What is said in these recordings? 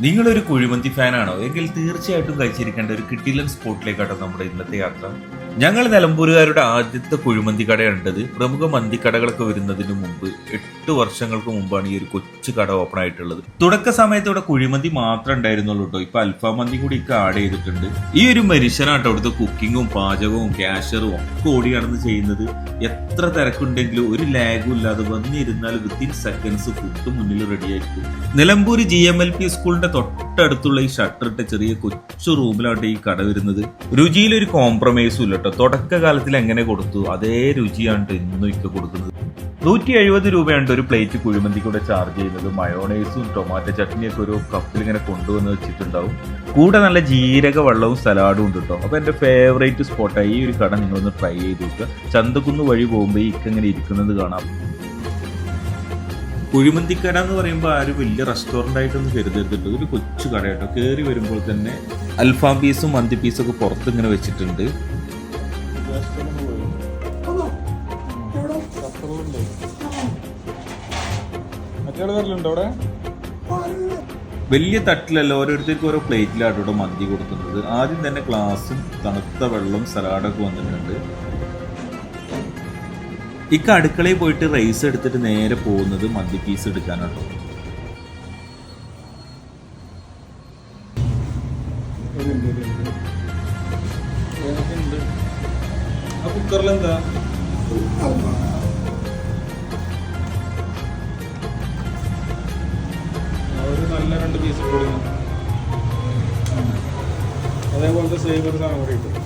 നിങ്ങളൊരു കുഴിമന്തി ഫാനാണോ? എങ്കിൽ തീർച്ചയായിട്ടും കഴിച്ചിരിക്കേണ്ട ഒരു കിട്ടിലൻ സ്പോട്ടിലേക്കാട്ടോ നമ്മുടെ ഇന്നത്തെ യാത്ര. ഞങ്ങൾ നിലമ്പൂരുകാരുടെ ആദ്യത്തെ കുഴിമന്തി കട കണ്ടത് പ്രമുഖ മന്തിക്കടകളൊക്കെ വരുന്നതിന് മുമ്പ് എട്ട് വർഷങ്ങൾക്ക് മുമ്പാണ് ഈ ഒരു കൊച്ചു കട ഓപ്പൺ ആയിട്ടുള്ളത്. തുടക്ക സമയത്ത് ഇവിടെ കുഴിമന്തി മാത്രമേ ഉണ്ടായിരുന്നുള്ളൂ കേട്ടോ ഇപ്പൊ അൽഫാം മന്തി കൂടി ഒക്കെ ആഡ് ചെയ്തിട്ടുണ്ട്. ഈ ഒരു മനുഷ്യനാട്ടോ ഇവിടുത്തെ കുക്കിങ്ങും പാചകവും ക്യാഷറും ഒക്കെ ഓടി നടന്ന് ചെയ്യുന്നത്. എത്ര തിരക്കുണ്ടെങ്കിലും ഒരു ലാഗും ഇല്ലാതെ വന്നിരുന്നാൽ വിത്തിൻ സെക്കൻഡ്സ് ഫുഡ് മുന്നിൽ റെഡി ആയിരിക്കും. Nilambur G M L P സ്കൂളിന്റെ തൊട്ടടുത്തുള്ള ഈ ഷട്ടറിട്ട ചെറിയ കൊച്ചു റൂമിലാട്ടോ ഈ കട വരുന്നത്. രുചിയിൽ ഒരു കോംപ്രമൈസും ഇല്ല കേട്ടോ. തുടക്കകാലത്തിൽ എങ്ങനെ കൊടുത്തു? അതേ രുചിയാണ് ഇന്നും ഇക്ക കൊടുക്കുന്നത്. നൂറ്റി എഴുപത് രൂപയുണ്ട് ഒരു പ്ലേറ്റ് കുഴിമന്തി കൂടെ ചാർജ് ചെയ്യുന്നത്. മയോണൈസും ടൊമാറ്റോ ചട്നിയൊക്കെ ഒരു കപ്പിൽ ഇങ്ങനെ കൊണ്ടുവന്ന് വെച്ചിട്ടുണ്ടാവും. കൂടെ നല്ല ജീരക വെള്ളവും സലാഡും ഉണ്ട് കേട്ടോ അപ്പൊ എന്റെ ഫേവറേറ്റ് സ്പോട്ടായി ഈ ഒരു കട നിങ്ങളൊന്ന് ട്രൈ ചെയ്ത് നോക്കുക ചന്തക്കുന്ന് വഴി പോകുമ്പോൾ ഈ ഇങ്ങനെ ഇരിക്കുന്നത് കാണാം. കുഴിമന്തിക്കട എന്ന് പറയുമ്പോൾ ആരും വലിയ റെസ്റ്റോറന്റ് ആയിട്ടൊന്നും കരുതരുത്. ഒരു കൊച്ചു കട കേട്ടോ കയറി വരുമ്പോൾ തന്നെ അൽഫാം പീസും മന്തി പീസും ഒക്കെ മറ്റേ വരലുണ്ടോ അവിടെ? വലിയ തട്ടിലല്ല ഓരോരുത്തർക്കും ഓരോ പ്ലേറ്റിലാണ് ഇവിടെ മന്തി കൊടുക്കുന്നത്. ആദ്യം തന്നെ ഗ്ലാസും തണുത്ത വെള്ളം സലാഡൊക്കെ വന്നിട്ടുണ്ട്. ഇക്ക അടുക്കളയിൽ പോയിട്ട് റൈസ് എടുത്തിട്ട് നേരെ പോകുന്നത് മന്തി പീസ് എടുക്കാനാട്ടോ ആ കുക്കറിലെന്താ ഒരു നല്ല രണ്ട് പീസ് കൂടി അതേപോലത്തെ സെയിം ഒരു സാധനം കൂടി കിട്ടും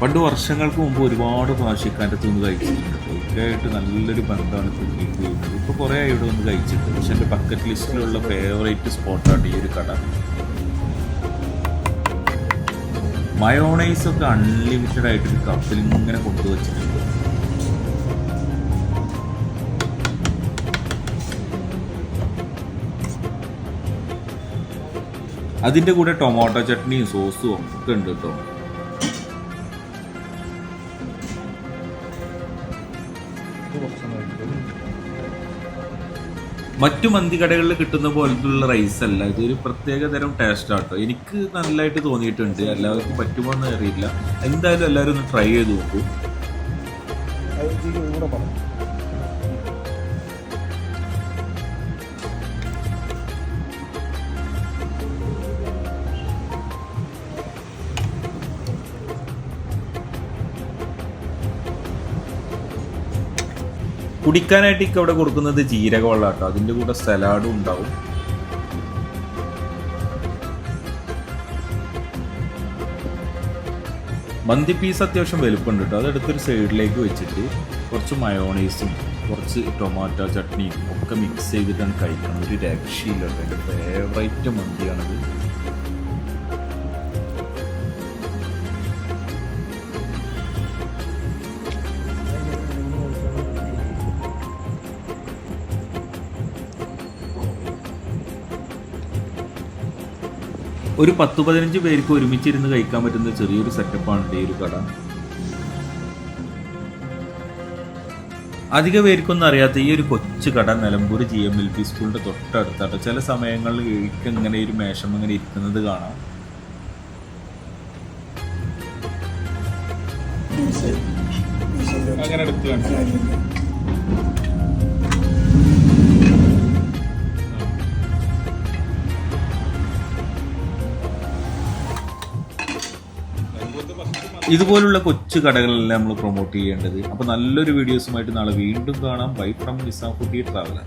പണ്ട് വർഷങ്ങൾക്ക് മുമ്പ് ഒരുപാട് ഭാഷക്കാരത്ത് നിന്ന് കഴിച്ചിട്ടുണ്ട്. ഒക്കെയായിട്ട് നല്ലൊരു ബന്ധമാണ് ഫുഡ് ചെയ്യുന്നത് ഇപ്പോൾ കുറേ ഇവിടെ ഒന്ന് കഴിച്ചിട്ട് പക്ഷെ എന്റെ ബക്കറ്റ് ലിസ്റ്റിലുള്ള ഫേവറേറ്റ് സ്പോട്ടാണ് ഈ ഒരു കട. മയോണൈസ് ഒക്കെ അൺലിമിറ്റഡ് ആയിട്ട് ഒരു കപ്പിൽ ഇങ്ങനെ കൊണ്ടുവച്ചിട്ടുണ്ട്. അതിന്റെ കൂടെ ടൊമാറ്റോ ചട്നിയും സോസും ഒക്കെ ഉണ്ട് കേട്ടോ. മറ്റു മന്തി കടകളിൽ കിട്ടുന്ന പോലത്തുള്ള റൈസ് അല്ല. ഇതൊരു പ്രത്യേക തരം ടേസ്റ്റ് ആട്ടോ. എനിക്ക് നല്ലതായിട്ട് തോന്നിയിട്ടുണ്ട്. എല്ലാവർക്കും പറ്റുമോ എന്ന് അറിയില്ല. എന്തായാലും എല്ലാവരും ഒന്ന് ട്രൈ ചെയ്ത് നോക്കൂ. കുടിക്കാനായിട്ട് ഇക്ക അവിടെ കൊടുക്കുന്നത് ജീരക വെള്ളം കേട്ടോ അതിന്റെ കൂടെ സലാഡും ഉണ്ടാവും. മന്തി പീസ് അത്യാവശ്യം വലുപ്പമുണ്ട് കേട്ടോ അതെടുത്തൊരു സൈഡിലേക്ക് വെച്ചിട്ട് കുറച്ച് മയോണൈസും കുറച്ച് ടൊമാറ്റോ ചട്നിയും ഒക്കെ മിക്സ് ചെയ്തിട്ടാണ് കഴിക്കുന്നത്. ഒരു രക്ഷയില്ല എന്റെ ഫേവറേറ്റ് മന്തിയാണത്. ഒരു പത്ത് പതിനഞ്ച് പേർക്ക് ഒരുമിച്ചിരുന്ന് കഴിക്കാൻ പറ്റുന്ന ചെറിയൊരു സെറ്റപ്പാണ് ഈ ഒരു കട. അധിക പേർക്കൊന്നും അറിയാത്ത ഈ ഒരു കൊച്ചു കട Nilambur G M L P സ്കൂളിന്റെ തൊട്ടടുത്താട്ടോ. ചില സമയങ്ങളിൽ എനിക്ക് ഇങ്ങനെ ഒരു മേശം ഇങ്ങനെ ഇരിക്കുന്നത് കാണാം. അങ്ങനെ എടുത്ത് ഇതുപോലുള്ള കൊച്ചു കടകളെല്ലാം നമ്മൾ പ്രൊമോട്ട് ചെയ്യേണ്ടത്. അപ്പോൾ നല്ലൊരു വീഡിയോസുമായിട്ട് നാളെ വീണ്ടും കാണാം. Bye from Nizam foodie traveller